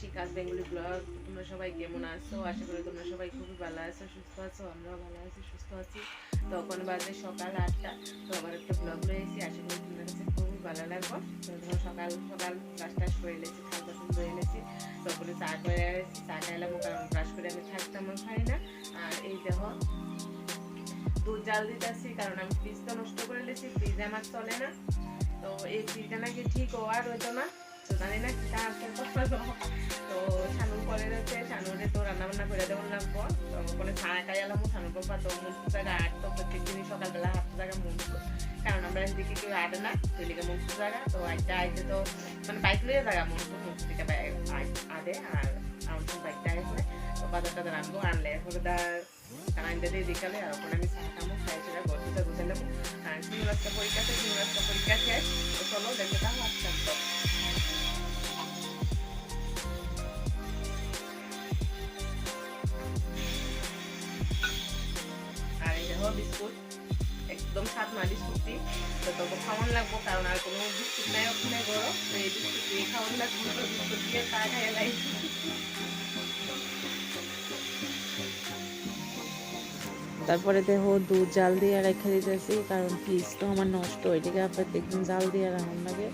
Shikha's Bengali blog, তোমরা সবাই কেমন আছো? আশা করি তোমরা সবাই খুবই ভালো আছো, সুস্থ আছো, আমরাও ভালো আছি, সুস্থ আছি। তখন বাজে সকাল আটটা, তো আবার একটা ব্লগ রয়েছি আশা করি তোমাদের কাছে খুবই ভালো লাগবো। তো ধরো সকাল সকাল ব্রাশ টাশ করে এলেছি থাল বাসন ধুয়ে এলেছি তারপরে চা করে এসেছি, চা খাইলাম কারণ ব্রাশ করে আমি থাকতাম খাই না। আর এই দেখো, দুধ জাল দিতেছি কারণ আমি ফ্রিজটা নষ্ট করে এলেছি ফ্রিজ আমার চলে না। তো এই ফ্রিজটা নাকি ঠিক হওয়ার হইতো না। জানি না কি আছে তো সানুর পরে রয়েছে সানুরে তো রান্না বান্না করে দেবো লাগবো তো ওখানে ছাড়া খাই এলাম সানুর বাবা তো মুখ জায়গা আট তো প্রত্যেক দিনই সকালবেলা হাত জায়গা মুখ কারণ আমরা এদিকে কেউ আটে না সেদিকে মুখ জায়গা তো আইটা আইতে তো মানে বাইক লিয়ে জায়গা মুখ মুখ থেকে আদে আর আমার বাইকটা আসলে তো বাজার টাজার আনব আনলে এরপরে তার কারেন্টে দিয়ে বিকালে আর ওখানে আমি চা খামো খাই সেটা গল্পটা বুঝালাম আর তিন রাস্তা পরীক্ষা আছে তিন রাস্তা পরীক্ষা শেষ তো চলো দেখে তাও আসতাম বিস্কুট, একদম স্বাদ না বিস্কুটটি তো তবু খাওয়ান লাগবো, কারণ আর কোনো বিস্কুট নাই ওখানে গরো তো এই খাওয়ান লাগবো। তো বিস্কুট দিয়ে খাই লাই তারপরে দেখো দুধ, জাল দিয়ে রেখে দিতেছি কারণ ফ্রিজ তো আমার নষ্ট, এটিকে আপনার দেখবেন জাল দিয়ে রাখুন লাগে।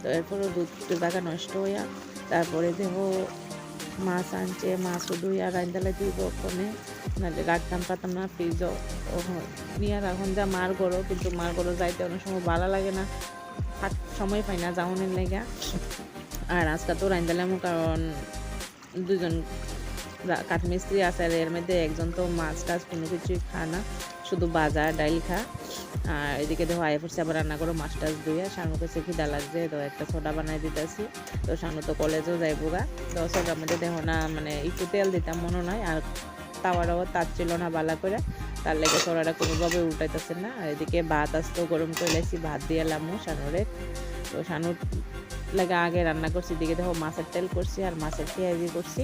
তো এরপরে দুধ জায়গা নষ্ট হইয়া, তারপরে দেখো মাছ আনছে মাছও দুই আর রান্দালে দিব ওখানে নাহলে রাখতাম পারতাম না ফ্রিজও নিয়ে রাখুন যা মার গরো কিন্তু মার গরো যাইতে অনেক সময় ভালো লাগে না থাক সময় পাই না যাওয়ানের লেগে আর আজকে তো রান্দালাম কারণ দুজন কাঠমিস্ত্রি আছে আর এর মধ্যে একজন তো মাছ টাছ কোনো কিছুই খায় না শুধু বাজার, ডাইল খা। আর এদিকে দেখো আয় পড়ছে আবার রান্না করো মাছ টাছ ধুইয়া শানু কাছে খিদা লাগছে তো একটা সোডা বানাই দিতেছি। তো শানু তো কলেজেও যাই বুগা তো সোডার মধ্যে দেখো না মানে একটু তেল দিতাম, মনে নয় আর তাওয়াটাও তার ছিল না বালা করে। তার লেগে সোডাটা কোনোভাবে উল্টাইতেছে না। আর এদিকে ভাত আসতো গরম করে লেছি, ভাত দিয়ে এলামও শানুরে। তো শানুর লাগে আগে রান্না করছি। এদিকে দেখো মাছের তেল করছি আর মাছের পেঁয়াজি করছি।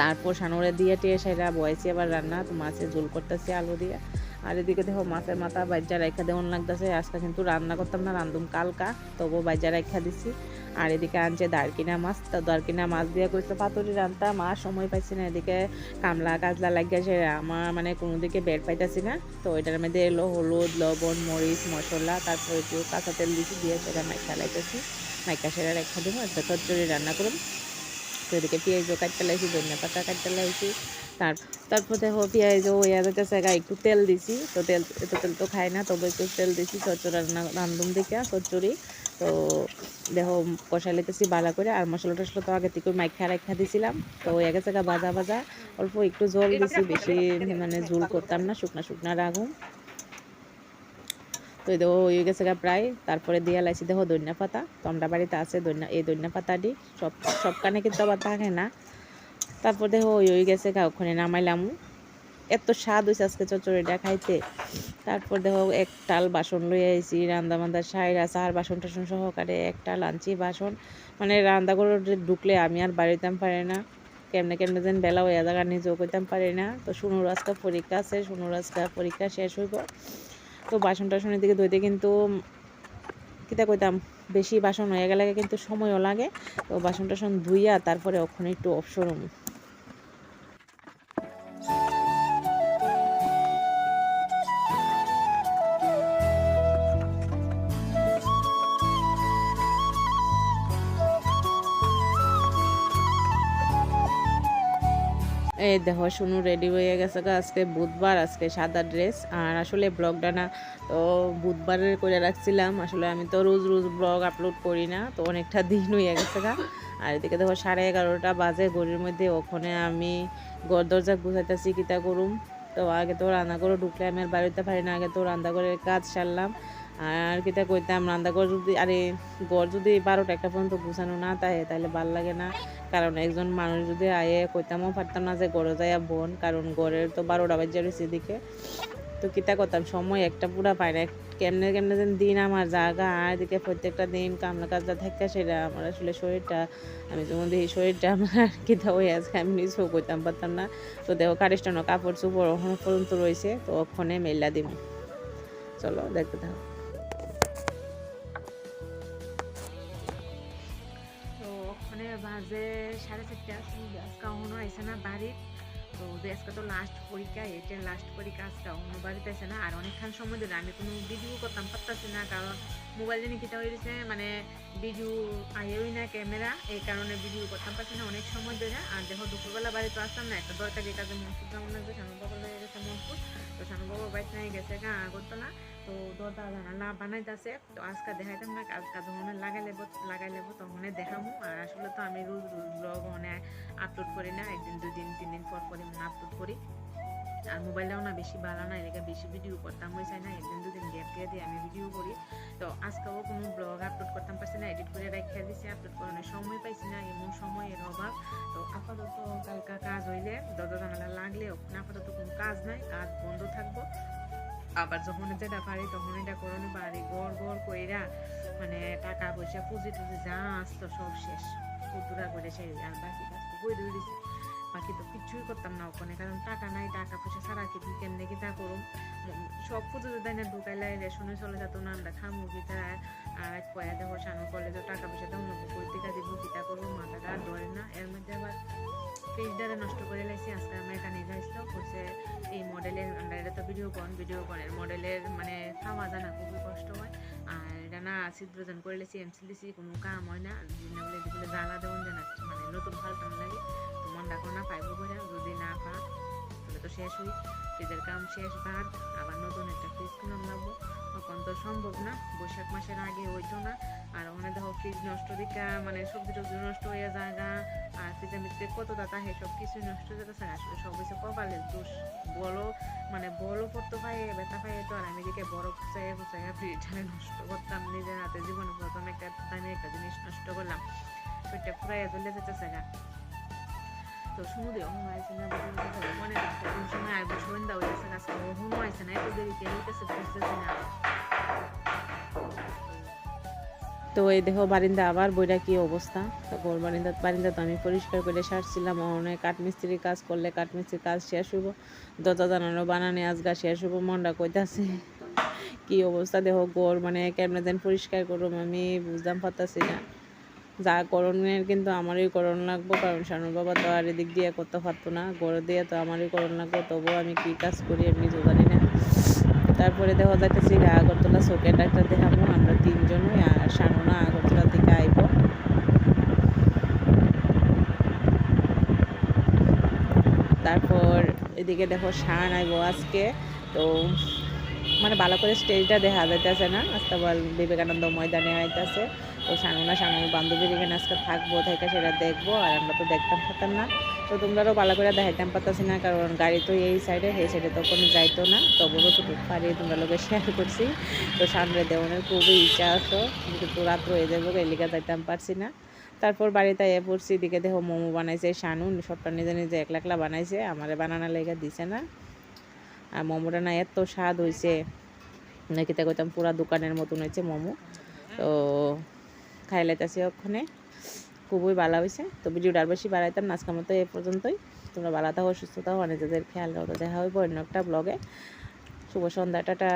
তারপর সানোরে দিয়ে টিয়ে সেটা বয়েছি, আবার রান্না। তো মাছের ঝোল করতেছি আলু দিয়ে। আর এদিকে দেখো মাছের মাথা বাজ্যা রেখা দেওয়ান লাগতেছে। আজকে কিন্তু রান্না করতাম না, রান্ধুম কালকা তবু বাজ্যা রেখা দিছি। আর এদিকে আনছে দারকিনা মাছ। তো দারকিনা মাছ দিয়ে কইছে, পাতুরি রান্তাম, আর সময় পাইছি না। এদিকে কামলা কাজলা লাগিয়েছে আমার মানে কোনো দিকে বেড পাইতেছি না। তো ওইটার মধ্যে এলো হলুদ, লবণ, মরিচ, মশলা, তারপর একটু কাঁচা তেল দিছি, দিয়ে সেটা মাইখা লাইতেছি। মাইখা সেটা রেখা দেবো, একটা চচ্চড়ি রান্না করুন তো এদিকে পেঁয়াজও কাটতে লাইছি ধনিয়া পাতা কাটতে লাইছি তার, তারপর দেখো পেঁয়াজও হইয়া যাইতেছে গা একটু তেল দিছি। তো তেল, এত তেল তো খাই না, তবে একটু তেল দিছি চচ্চড়ি রান্না রান্ধুম দেখে চচ্চড়ি। তো দেখো কষাই লাইতেছি বালা করে, আর মশলা টসলা তো আগে থেকে মাইখা রেখা দিছিলাম। তো ওই গেছে গা ভাজা ভাজা, অল্প একটু জল দিছি, বেশি মানে ঝুল করতাম না, শুকনা শুকনা রাখুম তো এই দেখো হয়ে গেছে গা প্রায়। তারপরে দিয়ে লাইছি দেখো ধনিয়া পাতা। তো আমরা বাড়িতে আছে ধনিয়া, এই ধনিয়া পাতাটি। সব সব কানে কিন্তু আবার থাকে না। তারপর দেখো ওই হয়ে গেছে গা, ওখানে নামাইলাম। এত স্বাদ হয়েছে আজকে চচড়িটা খাইতে। তারপর দেখো এক টাল বাসন লই আইছি, রান্দা বান্দা সাইরা চার বাসন টাসন সহকারে একটা লাঞ্চি বাসন। মানে রান্দা করে ঢুকলে আমি আর বাড়িতাম পারি না। কেমনে কেমনে যেন বেলা হয়ে জায়গা নিজেও করতাম পারি না। তো শুনুর আজকে পরীক্ষা আছে, শুনুর আজকে পরীক্ষা শেষ হইব। তো বাসন টাসনের দিকে ধুইতে কিন্তু কিতা কইতাম, বেশি বাসন হয়ে গেলে কিন্তু সময়ও লাগে। তো বাসন টাসন ধুইয়া তারপরে ওখানে একটু অবসর এই দেখো শুনু রেডি হয়ে গেছে আজকে বুধবার, আজকে সাদা ড্রেস আর আসলে ব্লগটা না, তো বুধবারের করে রাখছিলাম। আসলে আমি তো রোজ রোজ ব্লগ আপলোড করি না, তো অনেকটা দিন হয়ে গেছে গা। আর এদিকে দেখো, সাড়ে এগারোটা বাজে, ঘড়ির মধ্যে ওখানে আমি ঘর দরজা গুছাইতেছি, কিতা করুম। তো আগে তো রান্না করে ঢুকলে আমি আর বাড়িতে পারি না, আগে তো রান্না করে কাজ সারলাম। আর কিতা কইতাম, রান্না ঘর যদি, আরে ঘর যদি বারোটা একটা পর্যন্ত গুছানো না তাই তাহলে ভালো লাগে না। কারণ একজন মানুষ যদি আয়ে, কইতামও পারতাম না যে গড়ে যায় বোন, কারণ গড়ের তো বারোটা বাজে রয়েছে এদিকে। তো কিতা করতাম, সময় একটা পুরা পাই না। কেমনে কেমনে যেন দিন আমার জায়গা আর এদিকে প্রত্যেকটা দিন কামলা কাজটা থাকে সেটা আমার আসলে শরীরটা, আমি যেমন দেখি শরীরটা আমার কিতা হয়ে আছে আমি নিজেও কইতাম পারতাম না। তো দেখো কারিস্টানো কাপড় চোপড় ওখানে পর্যন্ত রয়েছে তো ওখানে মেলা দিব চলো, দেখতে থাকো। সাড়ে চারটে আজকে অহনো আইসে না বাড়ির। তো ওদের আজকে তো লাস্ট পরীক্ষা এটার লাস্ট পরীক্ষা, আজকে অন্য বাড়িতে আছে না। আর অনেকক্ষণ সময় ধরে আমি কোনো ভিডিও করতাম, পারতাছি না, কারণ মোবাইল জানি কিটা হয়েছে মানে ভিডিও আইওই না ক্যামেরা, এই কারণে ভিডিও করতাম পারছি না, অনেক সময় ধরে। আর দেখো, দুপুরবেলা বাড়িতে আসতাম না একটা দরকারি কাজে মনসুর যেমন লাগবে বাবা লেগে গেছে মনসুর তো বাবা বাড়িতে নিয়ে গেছে গা না তো দরদা জানালা বানাইতেছে, তো আজকে দেখাইতাম না আজকে যখন লাগাই লেবো লাগাই লেবো তখন দেখামু। আর আসলে তো আমি রোজ ব্লগ মানে আপলোড করি না, একদিন, দুদিন তিন দিন পর পরে মানে আপলোড করি। আর মোবাইলেও না বেশি ভালো না এলাকা বেশি ভিডিও করতাম হয়ে যায় না? একদিন দুদিন গ্যাপ দিয়ে দিয়ে আমি ভিডিও করি। তো আজকেও কোনো ব্লগ আপলোড করতাম, পারছি না এডিট করে রেখে দিছি আপলোড করানোর সময় পাইছি না, এমন সময়ের অভাব। তো আপাতত কালকা কাজ হইলে দরজা জানালা লাগলে ওখানে আপাতত কোনো কাজ নাই, কাজ বন্ধ থাকব। আবার যখন যেটা পারি তখন এটা করানো পারি, গড় গড় কইরা মানে টাকা পয়সা পুঁজি টুজি যা আসতো সব শেষ। কুতুরা করে সেই আর বাকি কাজ তো বই দিয়ে দিছে। বাকি তো কিছুই করতাম না ওখানে কারণ টাকা নাই টাকা পয়সা ছাড়া কি তুই কি তা উম, সব পুজো দেয় না ঢুকাইলে রেশনে চলে যেত না আমরা খামু কি তারা আর এক পয়া দেবো সানো কলেজে টাকা পয়সা দেবো না পত্রিকা দিব কিতা করব মাথাটা আর ধরে না। এর মধ্যে আবার ফ্রিজটারে নষ্ট করে লাইছি আজকে আমার এখানে যাইছিল হচ্ছে এই মডেলের আমরা এটা তো ভিডিও কন ভিডিও কনের মডেলের মানে খাওয়া জানা খুবই কষ্ট হয়। ছিদ্রজন করলে লেছি এমসি দিছি, কোনো কাম হয় না। না বলে দিলে জ্বালা যে না মানে নতুন ফালতাম লাগে। তো মন ডাকো না, পাইব বলে যদি না পা তাহলে তো শেষ হই। ফ্রিজের কাম শেষ বাদ, আবার নতুন একটা ফ্রিজ কিনে লাগবো। তখন তো সম্ভব না, বৈশাখ মাসের আগে হইতো না, আর ফ্রিজ নষ্ট দিকা মানে সবজি টবজি নষ্ট হয়ে যায় আর ফ্রিজের ভিতরে কত দাতা হে সব কিছু নষ্ট হয়ে যেতেছে আসলে সব হচ্ছে কপালের দোষ বলো মানে বলো পড়তো ভাই ব্যথা পাই তো, আর আমি এদিকে বরফ ফুচাই ফুচাই ফ্রিজটারে নষ্ট করতাম, নিজের হাতে জীবনে প্রথম একটা টাইমে একটা জিনিস নষ্ট করলাম, পেটটা ফুরাইয়া চলে যেতেছে গা। তো সমুদ্রে অহম আইসে না মনে রাখতে কোন সময় আইব সন্ধ্যা হয়ে গেছে গাছ অহম আইসে না, এত দেরিতে হইতেছে, বুঝতেছি না। তো এই দেখো, বারিন্দা আবার বইটা কি অবস্থা? তো গোর বারিন্দা বারিন্দা তো আমি পরিষ্কার করে সারছিলাম। অনেক কাঠমিস্ত্রির কাজ করলে কাঠমিস্ত্রির কাজ শেষ হইব। দরজা জানানো বানানে আজগা শেষ হইব। মনটা কইতাছে, কি অবস্থা দেখো, গোর মানে কেমনে দেন পরিষ্কার করুম আমি বুঝতাম পারতাছি না। যা করণের কিন্তু আমারই করণ লাগবো, কারণ শানুর বাবা তো আর এদিক দিয়ে করতে পারতো না। গড় দিয়ে তো আমারই করণ লাগবো, তবুও আমি কি কাজ করি এমনি তো জানি না। তারপরে দেখা যাইতেছি আগরতলা চোখে ডাক্তার দেখাবো, আমরা তিনজনই আর সানুনা আগরতলা থেকে আইব। তারপর এদিকে দেখো শান আইব আজকে, তো মানে ভালো করে স্টেজটা দেখা যাইতেছে না? আজকে বিবেকানন্দ ময়দানে আইতাছে। তো শানুনা শানুর বান্ধবীর এখানে আজকে থাকব থেকে সেটা দেখব, আর আমরা তো দেখতাম পারতাম না। তো তোমরাও ভালো করে দেখাইতাম পারতাছি না, কারণ গাড়ি তো এই সাইডে এই সাইডে তো কোনো যাইতো না। তবুও তো পারি তোমরা লোকে শেয়ার করছি। তো সামনে দেওয়ানের খুবই ইচ্ছা আছে। কিন্তু রাত্র হয়ে যাব এলিকা যাইতাম পারছি না। তারপর বাড়িতে এ পড়ছি, এদিকে দেখো মোমো বানাইছে শানু সবটা নিজে নিজে একলা একলা বানাইছে, আমারে বানানা লেগে দিছে না। আর মোমোটা না এত স্বাদ হয়েছে। নাকি তা কইতাম পুরা দোকানের মতন হয়েছে মোমো। তো খাই লাইতেছি ওখানে খুবই ভালো হয়েছে। তো ভিডিওটা আর বেশি বাড়াইতাম আজকের মতো এ পর্যন্তই। তোমরা ভালো থাকো, সুস্থ থাকো নিজেদের খেয়াল রাখো। দেখা হইব অন্য একটা ব্লগে শুভ সন্ধ্যা, টাটা।